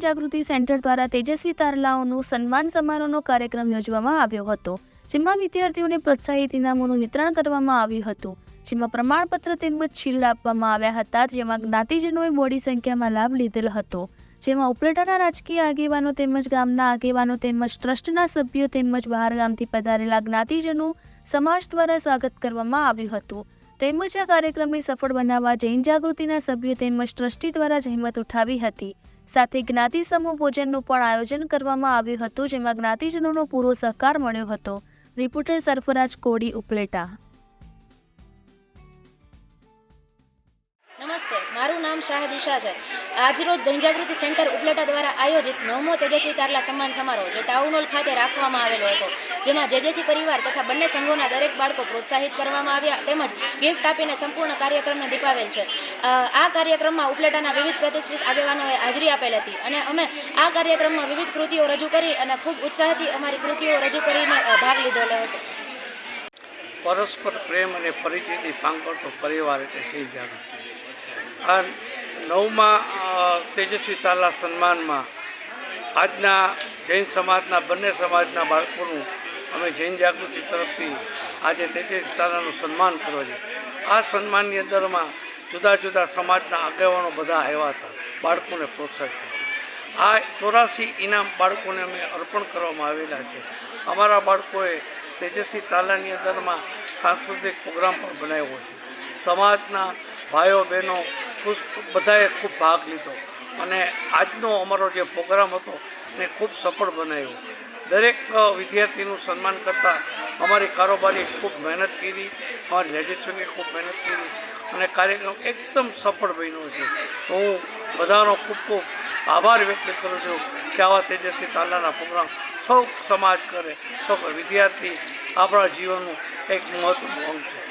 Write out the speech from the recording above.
જાગૃતિ centre દ્વારા તેજસ્વી તારલાઓનું સન્માન સમારોહનો કાર્યક્રમ યોજવામાં આવ્યો હતો, જેમાં વિદ્યાર્થીઓને પ્રોત્સાહિત ઇનામોનું વિતરણ કરવામાં આવ્યું હતું. જેમાં પ્રમાણપત્ર તેમજ શીલ્ડ આપવામાં આવ્યા હતા, જેમાં જ્ઞાતિજનોએ મોડી સંખ્યામાં લાભ લીધેલ હતો. જેમાં ઉપલેટાના રાજકીય આગેવાનો તેમજ ગામના આગેવાનો તેમજ ટ્રસ્ટના સભ્યો તેમજ બહાર ગામથી પધારેલા જ્ઞાતિજનો સમાજ દ્વારા સ્વાગત કરવામાં આવ્યું હતું. તેમજ આ કાર્યક્રમને સફળ બનાવવા જૈન જાગૃતિના સભ્યો તેમજ ટ્રસ્ટી દ્વારા જહેમત ઉઠાવી હતી. સાથે જ્ઞાતિ સમૂહ ભોજનનું પણ આયોજન કરવામાં આવ્યું હતું, જેમાં જ્ઞાતિજનોનો પૂરો સહકાર મળ્યો હતો. રિપોર્ટર સરફરાજ કોડી ઉપલેટા. નામ શાહ દિશા છે. આજરોજ જનજાગૃતિ સેન્ટર ઉપલેટા દ્વારા આયોજિત નવમો તેજસ્વી તારલા સન્માન સમારોહ, જે ટાઉન ખાતે રાખવામાં આવેલો હતો. જેમાં જેજેસી પરિવાર તથા બંને સંઘોના દરેક બાળકો પ્રોત્સાહિત કરવામાં આવ્યા તેમજ ગિફ્ટ આપીને સંપૂર્ણ કાર્યક્રમને દીપાવેલ છે. આ કાર્યક્રમમાં ઉપલેટાના વિવિધ પ્રતિષ્ઠિત આગેવાનોએ હાજરી આપેલ હતી અને અમે આ કાર્યક્રમમાં વિવિધ કૃતિઓ રજૂ કરી અને ખૂબ ઉત્સાહથી અમારી કૃતિઓ રજૂ કરીને ભાગ લીધેલો હતો. પરસ્પર પ્રેમ અને પરિચયથી સાંકળતો પરિવાર એટલે જય જાગૃતિ આ નવમા તેજસ્વી તાલા સન્માનમાં આજના જૈન સમાજના, બંને સમાજના બાળકોનું અમે જૈન જાગૃતિ તરફથી આજે તેજસ્વી તાલાનું સન્માન કરવા છે. આ સન્માનની અંદરમાં જુદા જુદા સમાજના આગેવાનો બધા આવ્યા હતા, બાળકોને પ્રોત્સાહિત આ ચોરાસી ઇનામ બાળકોને અમે અર્પણ કરવામાં આવેલા છે. અમારા બાળકોએ તેજસ્વી તાલાની અંદરમાં સાંસ્કૃતિક પ્રોગ્રામ પણ બનાવ્યો છે. સમાજના ભાઈઓ બહેનો ખુશ બધાએ ખૂબ ભાગ લીધો. અને આજનો અમારો જે પ્રોગ્રામ હતો એને ખૂબ સફળ બનાવ્યો. દરેક વિદ્યાર્થીનું સન્માન કરતાં અમારી કારોબારી ખૂબ મહેનત કરી, અમારી લેડીઝોની ખૂબ મહેનત કરી અને કાર્યક્રમ એકદમ સફળ બન્યો છે. હું બધાનો ખૂબ ખૂબ આભાર વ્યક્ત કરું છું કે આવા તેજસ્વી તાલાના પ્રોગ્રામ સૌ સમાજ કરે, સૌ વિદ્યાર્થી આપણા જીવનનું એક મહત્વનું અંગ છે.